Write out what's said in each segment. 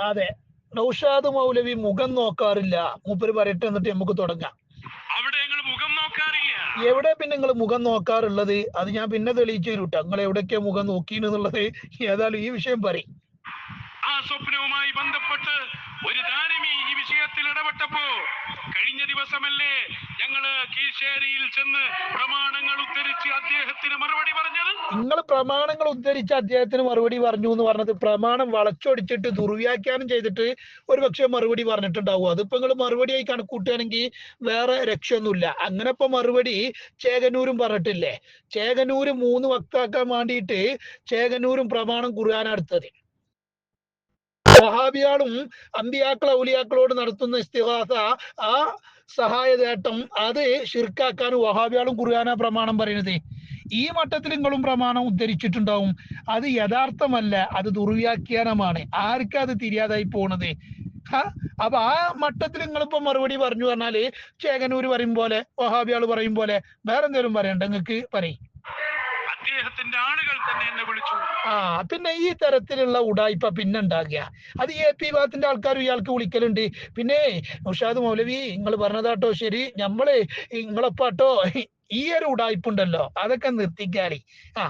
അതെ. നൗഷാദ് മൗലവി മുഖം നോക്കാറില്ല. മൂപ്പര് പറയട്ടെ എന്നിട്ട് നമുക്ക് തുടങ്ങാം. അവിടെ മുഖം നോക്കാറില്ല. എവിടെ പിന്നെ നിങ്ങൾ മുഖം നോക്കാറുള്ളത്? അത് ഞാൻ പിന്നെ തെളിയിച്ചു തരൂട്ടോ നിങ്ങൾ എവിടെയൊക്കെ മുഖം നോക്കീന്നുള്ളത് ഏതായാലും ഈ വിഷയം പറയും. ആ സ്വപ്നവുമായി ബന്ധപ്പെട്ട് ഒരു ദാരിമി ഈ വിഷയത്തിൽ ഇടപെട്ടപ്പോ കഴിഞ്ഞ ദിവസമല്ലേ ഞങ്ങൾ കീശേരിയിൽ ചെന്ന് പ്രമാണങ്ങൾ ഉദ്ധരിച്ച് അദ്ദേഹത്തിന് മറുപടി പറഞ്ഞത്? നിങ്ങൾ പ്രമാണങ്ങൾ ഉദ്ധരിച്ച് അദ്ദേഹത്തിന് മറുപടി പറഞ്ഞു എന്ന് പറഞ്ഞത് പ്രമാണം വളച്ചൊടിച്ചിട്ട് ദുർവ്യാഖ്യാനം ചെയ്തിട്ട് ഒരു പക്ഷെ മറുപടി പറഞ്ഞിട്ടുണ്ടാവും. അതിപ്പോ നിങ്ങൾ മറുപടിയായി കണക്കൂട്ടുകയാണെങ്കിൽ വേറെ രക്ഷയൊന്നുമില്ല. അങ്ങനെ ഇപ്പൊ മറുപടി ചേകനൂരും പറഞ്ഞിട്ടില്ലേ? ചേകനൂര് മൂന്ന് വക്താക്കാൻ വേണ്ടിയിട്ട് ചേകനൂരും പ്രമാണം ഖുർആനാ എടുത്തത്. വഹാബിയാളും അമ്പിയാക്കൾ ഔലിയാക്കളോട് നടത്തുന്ന ഇസ്തിഹാസ ആ സഹായതേട്ടം അത് ഷിർക്കാക്കാൻ വഹാബിയാളും കുറുകാന പ്രമാണം പറയുന്നത്. ഈ മട്ടത്തിൽ നിങ്ങളും പ്രമാണം ഉദ്ധരിച്ചിട്ടുണ്ടാവും. അത് യഥാർത്ഥമല്ല അത് ദുർവ്യാഖ്യാനമാണ്. ആർക്കാ അത് തിരിയാതായി പോണത്? അപ്പൊ ആ മട്ടത്തിൽ നിങ്ങളിപ്പോ മറുപടി പറഞ്ഞു പറഞ്ഞാൽ ചേകനൂര് പറയും പോലെ വഹാബിയാൾ പറയും പോലെ വേറെ എന്തെങ്കിലും പറയണ്ട? നിങ്ങക്ക് പറയും. അദ്ദേഹത്തിന്റെ ആളുകൾ എന്നെ വിളിച്ചു. ആ പിന്നെ ഈ തരത്തിലുള്ള ഉടായ്പ പിന്നെ ഉണ്ടാകുക അത് എ പി ഭാഗത്തിന്റെ ആൾക്കാരും ഇയാൾക്ക് വിളിക്കലുണ്ട്. പിന്നെ ഉഷാദ് മൗലവി നിങ്ങൾ പറഞ്ഞതാട്ടോ ശരി. നമ്മൾ നിങ്ങളെപ്പാട്ടോ ഈ ഒരു ഉടായ്പ ഉണ്ടല്ലോ അതൊക്കെ നിർത്തിക്കാളി. ആ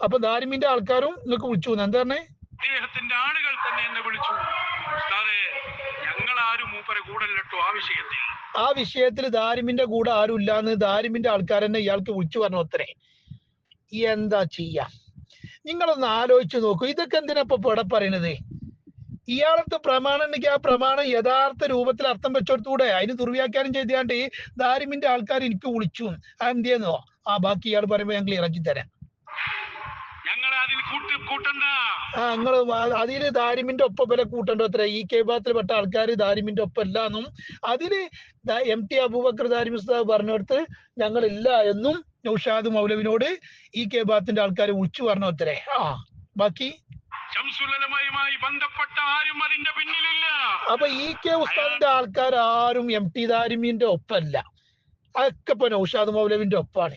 അപ്പൊ ദാരിമിന്റെ ആൾക്കാരും നിങ്ങൾക്ക് വിളിച്ചു. എന്താ പറഞ്ഞേ? അദ്ദേഹത്തിന്റെ ആളുകൾ തന്നെ എന്നെ വിളിച്ചു. ഉസ്താദേ ഞങ്ങൾ ആരും മൂപ്പരെ ആ വിഷയത്തിൽ ആ വിഷയത്തിൽ ദാരിമിന്റെ കൂടെ ആരും ഇല്ലാന്ന് ദാരിമിന്റെ ആൾക്കാരെന്നെ ഇയാൾക്ക് വിളിച്ചു പറഞ്ഞു അത്രേ എന്താ ചെയ്യാ? നിങ്ങളൊന്ന് ആലോചിച്ചു നോക്കൂ. ഇതൊക്കെ എന്തിനാ ഇപ്പൊ ഇവിടെ പറയണത്? ഇയാളത്തെ പ്രമാണം ഉണ്ടെങ്കിൽ ആ പ്രമാണം യഥാർത്ഥ രൂപത്തിൽ അർത്ഥം വെച്ചെടുത്തൂടെ അതിന് ദുർവ്യാഖ്യാനം ചെയ്താണ്ട് ദാരിമിന്റെ ആൾക്കാർ എനിക്ക് വിളിച്ചു. ആ എന്തിയെന്നോ ആ ബാക്കി ഇയാൾ പറയുമ്പോ ഞങ്ങൾ ഇറക്കി തരാം. ആ നിങ്ങൾ അതിൽ ദാരിമിന്റെ ഒപ്പം വില കൂട്ടണ്ടോ. അത്ര ഈ കേബാത്തിൽപ്പെട്ട ആൾക്കാർ ദാരിമിന്റെ ഒപ്പം ഇല്ലാന്നും അതിൽ ദാ എം ടി അബൂബക്കർ ദാരിമിസ്താവ് പറഞ്ഞെടുത്ത് പറഞ്ഞിടത്ത് ഞങ്ങൾ ഇല്ല എന്നും നൗഷാദ് മൗലവിനോട് ഈ കേബാത്തിന്റെ ആൾക്കാർ വിളിച്ചു പറഞ്ഞു അത്രേ ആ ബാക്കി? ബന്ധപ്പെട്ട ആരും അതിന്റെ പിന്നിലില്ല. അപ്പൊ ഇ കെ ഉസ്താദിന്റെ ആൾക്കാർ ആരും എം ടി ദാരിമിന്റെ ഒപ്പല്ല അതൊക്കെ ഇപ്പൊ നൗഷാദ് മൗലവിന്റെ ഒപ്പാണ്.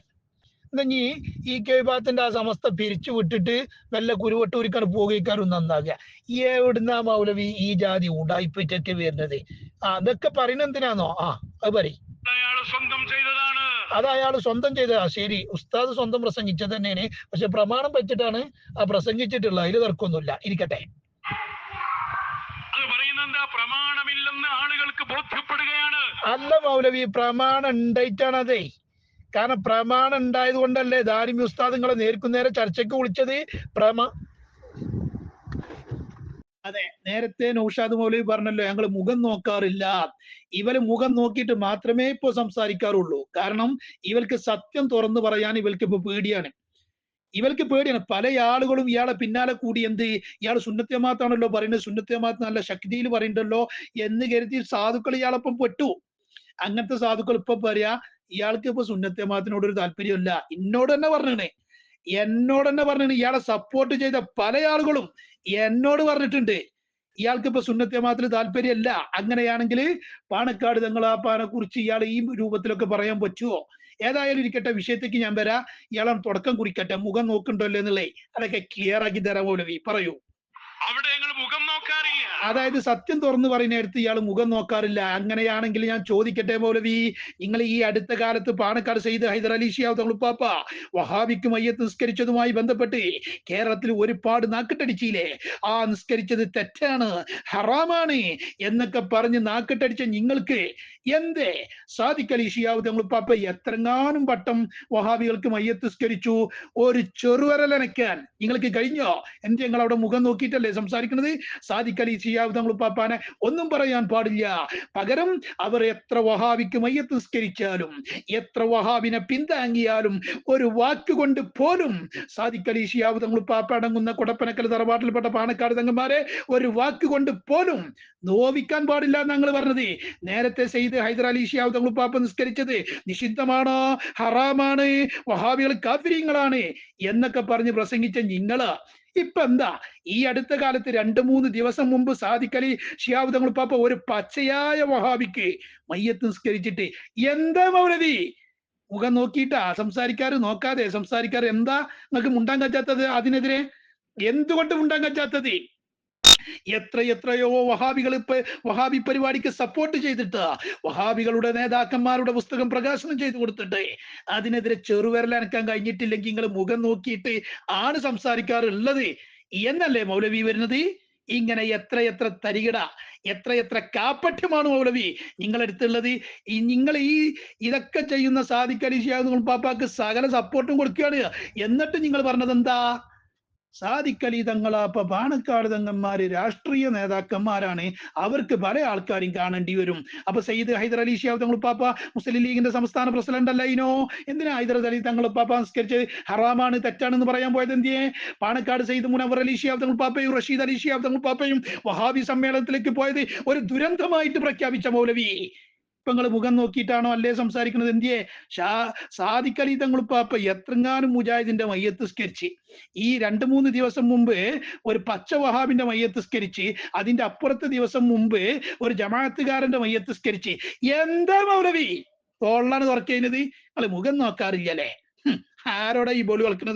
എന്നെങ്കി ഈ വിഭാഗത്തിന്റെ ആ സമസ്ത പിരിച്ചു വിട്ടിട്ട് വല്ല കുരുവട്ടൂരിക്കാണ് പോകുകയും നന്നാകുക. എവിടുന്ന മൗലവി ഈ ജാതി ഉടായിപ്പറ്റൊക്കെ വരുന്നത്? ആ അതൊക്കെ പറയണെന്തിനാന്നോ ആ അത് പറയും. സ്വന്തം അത് അയാൾ സ്വന്തം ചെയ്ത ശരി ഉസ്താദ് സ്വന്തം പ്രസംഗിച്ചത് തന്നെയാണ് പക്ഷെ പ്രമാണം വെച്ചിട്ടാണ് ആ പ്രസംഗിച്ചിട്ടുള്ളത് അതിൽ തർക്കമൊന്നുമില്ല. ഇരിക്കട്ടെ. പ്രമാണമില്ലെന്ന് ആളുകൾക്ക് ബോധ്യപ്പെടുകയാണ്. അല്ല മൗലവി പ്രമാണം ഉണ്ടായിട്ടാണ് അതെ കാരണം പ്രമാണം ഉണ്ടായത് കൊണ്ടല്ലേ ദാരിമി ഉസ്താദ് നിങ്ങളെ നേർക്കുനേരെ ചർച്ചയ്ക്ക് വിളിച്ചത്? പ്രമ അതെ നേരത്തെ നൗഷാദ് മൗലവി പറഞ്ഞല്ലോ ഞങ്ങൾ മുഖം നോക്കാറില്ല. ഇവർ മുഖം നോക്കിയിട്ട് മാത്രമേ ഇപ്പൊ സംസാരിക്കാറുള്ളൂ. കാരണം ഇവർക്ക് സത്യം തുറന്നു പറയാൻ ഇവർക്ക് ഇപ്പൊ പേടിയാണ്. ഇവർക്ക് പേടിയാണ്. പല ആളുകളും ഇയാളെ പിന്നാലെ കൂടി എന്ത്? ഇയാൾ സുന്നത്യമാത്താണല്ലോ പറയുന്നത്. സുന്നത്യമാത്ത് നല്ല ശക്തിയിൽ പറയണ്ടല്ലോ എന്ന് കരുതി സാധുക്കൾ ഇയാളൊപ്പം പെട്ടു. അങ്ങനത്തെ സാധുക്കൾ ഇപ്പൊ പറയാ ഇയാൾക്ക് ഇപ്പൊ സുന്നത്യമാത്തിനോട് ഒരു താല്പര്യമില്ല. എന്നോട് തന്നെ പറഞ്ഞേ എന്നോട് തന്നെ പറഞ്ഞു ഇയാളെ സപ്പോർട്ട് ചെയ്ത പല ആളുകളും എന്നോട് പറഞ്ഞിട്ടുണ്ട്. ഇയാൾക്ക് ഇപ്പൊ സുന്നത്യമാത്തിൽ താല്പര്യമല്ല അങ്ങനെയാണെങ്കിൽ പാണക്കാട് തങ്ങൾ ആ പാനെ കുറിച്ച് ഇയാൾ ഈ രൂപത്തിലൊക്കെ പറയാൻ പറ്റുമോ ഏതായാലും ഇരിക്കട്ടെ വിഷയത്തേക്ക് ഞാൻ വരാം. ഇയാളെ തുടക്കം കുറിക്കട്ടെ. മുഖം നോക്കണ്ടല്ലോ എന്നുള്ളേ. അതൊക്കെ ക്ലിയർ ആക്കി തരാൻ മൗലവി. പറയൂ. അവിടെ അതായത് സത്യം തുറന്നു പറയുന്നിടത്ത് ഇയാൾ മുഖം നോക്കാറില്ല. അങ്ങനെയാണെങ്കിൽ ഞാൻ ചോദിക്കട്ടെ മൗലവി നിങ്ങൾ ഈ അടുത്ത കാലത്ത് പാണക്കാട് ചെയ്ത് ഹൈദരലി ഷിയാവ് തങ്ങളുപ്പാപ്പ വഹാബിക്ക് മയ്യത്ത് നിസ്കരിച്ചതുമായി ബന്ധപ്പെട്ട് കേരളത്തിൽ ഒരുപാട് നാക്കിട്ടടിച്ചില്ലേ? ആ നിസ്കരിച്ചത് തെറ്റാണ് ഹറാമാണ് എന്നൊക്കെ പറഞ്ഞ് നാക്കിട്ടടിച്ച നിങ്ങൾക്ക് എന്തേ? സാദിഖ് അലി ഷിയാവ് തങ്ങളുപ്പാപ്പ എത്രങ്ങാനും വട്ടം വഹാബികൾക്ക് മയ്യത്ത് നിസ്കരിച്ചു. ഒരു ചെറുവരലനക്കാൻ നിങ്ങൾക്ക് കഴിഞ്ഞോ? എന്ത് ഞങ്ങൾ അവിടെ മുഖം നോക്കിയിട്ടല്ലേ സംസാരിക്കുന്നത്? സാദിഖ് അലി ഷിയാവ് പാപ്പാനെ ഒന്നും പറയാൻ പാടില്ല. പകരം അവർ എത്ര വഹാബിക്ക് മയ്യത്ത് നിസ്കരിച്ചാലും എത്ര വഹാബിനെ പിന്താങ്ങിയാലും ഒരു വാക്കുകൊണ്ട് പോലും സാദിഖ് അലി തങ്ങൾ പാപ്പ അടങ്ങുന്ന കുടപ്പനക്കൽ തറവാട്ടിൽപ്പെട്ട പാണക്കാട് തങ്ങന്മാരെ ഒരു വാക്കുകൊണ്ട് പോലും നോവിക്കാൻ പാടില്ല ഞങ്ങൾ പറഞ്ഞത്. നേരത്തെ സെയ്ത് ഹൈദർ അലി ഷിയാവ് പാപ്പ നിസ്കരിച്ചത് നിഷിദ്ധമാണ് ഹറാമാണ് വഹാബികൾ കാഫിര്യങ്ങളാണ് എന്നൊക്കെ പറഞ്ഞ് പ്രസംഗിച്ച നിങ്ങൾ ഇപ്പൊ എന്താ ഈ അടുത്ത കാലത്ത് രണ്ട് മൂന്ന് ദിവസം മുമ്പ് സാധിക്കലി അലി പാപ്പ ഒരു പച്ചയായ വഹാബിക്ക് മയ്യത്ത് നിസ്കരിച്ചിട്ട് എന്താ മൗലവി? മുഖം നോക്കിയിട്ടാ? സംസാരിക്കാറ് നോക്കാതെ സംസാരിക്കാറ് എന്താ? നിങ്ങൾക്ക് മുണ്ടാൻ കച്ചാത്തത് അതിനെതിരെ? എന്തുകൊണ്ട് മുണ്ടാൻ കച്ചാത്തത് എത്ര എത്രയോ വഹാബികൾ ഇപ്പൊ വഹാബി പരിപാടിക്ക് സപ്പോർട്ട് ചെയ്തിട്ട് വഹാബികളുടെ നേതാക്കന്മാരുടെ പുസ്തകം പ്രകാശനം ചെയ്തു കൊടുത്തിട്ട് അതിനെതിരെ ചെറുവിരലനക്കാൻ കഴിഞ്ഞിട്ടില്ലെങ്കിൽ നിങ്ങൾ മുഖം നോക്കിയിട്ട് ആണ് സംസാരിക്കാറുള്ളത്. എന്നല്ലേ മൗലവി വരുന്നത്? ഇങ്ങനെ എത്ര എത്ര തരികിട എത്ര എത്ര കാപ്പറ്റ്യമാണ് മൗലവി നിങ്ങളെടുത്തുള്ളത് ഈ നിങ്ങൾ ഈ ഇതൊക്കെ ചെയ്യുന്ന സാദിഖലി ഷിയാദ് പാപ്പാക്ക് സകല സപ്പോർട്ടും കൊടുക്കുകയാണ്. എന്നിട്ട് നിങ്ങൾ പറഞ്ഞത് എന്താ സാദിഖലി തങ്ങളാപ്പ പാണക്കാട് തങ്ങന്മാര് രാഷ്ട്രീയ നേതാക്കന്മാരാണ്. അവർക്ക് പല ആൾക്കാരും കാണേണ്ടി വരും. അപ്പൊ സയ്യിദ് ഹൈദർ അലി ഷിയാബ് തങ്ങൾ പാപ്പ മുസ്ലിം ലീഗിന്റെ സംസ്ഥാന പ്രസിഡന്റ് അല്ല ഇനോ? എന്തിനാ ഹൈദർ അലി തങ്ങൾ പാപ്പ സംസ്കരിച്ചത്? ഹറാമാണ് തെറ്റാണെന്ന് പറയാൻ പോയത് എന്തിയെ? പാണക്കാട് സയ്യിദ് മുനവർ അലി ഷിയാബ് തങ്ങൾ പാപ്പയും റഷീദ് അലി ഷിയാബ് തങ്ങൾ പാപ്പയും വഹാബി സമ്മേളനത്തിലേക്ക് പോയത് ഒരു ദുരന്തമായിട്ട് പ്രഖ്യാപിച്ച മൗലവി. ഇപ്പൊ മുഖം നോക്കിയിട്ടാണോ അല്ലേ സംസാരിക്കുന്നത്? എന്തിയെ? ഷാ പാപ്പ എത്രങ്ങാനും മുജാഹിദിന്റെ മയ്യത്ത് സ്കരിച്ച് ഈ രണ്ട് മൂന്ന് ദിവസം മുമ്പ് ഒരു പച്ച വഹാബിന്റെ മയ്യത്ത് സ്കരിച്ച് അതിന്റെ അപ്പുറത്തെ ദിവസം മുമ്പ് ഒരു ജമാഅത്തുകാരന്റെ മയ്യത്ത് സ്കരിച്ച് എന്താ മൗലവി? തോളാണ് തുറക്കുന്നത് നിങ്ങൾ മുഖം നോക്കാറില്ലല്ലേ? ആരോടാ ഈ ബോളി കളിക്കുന്നത്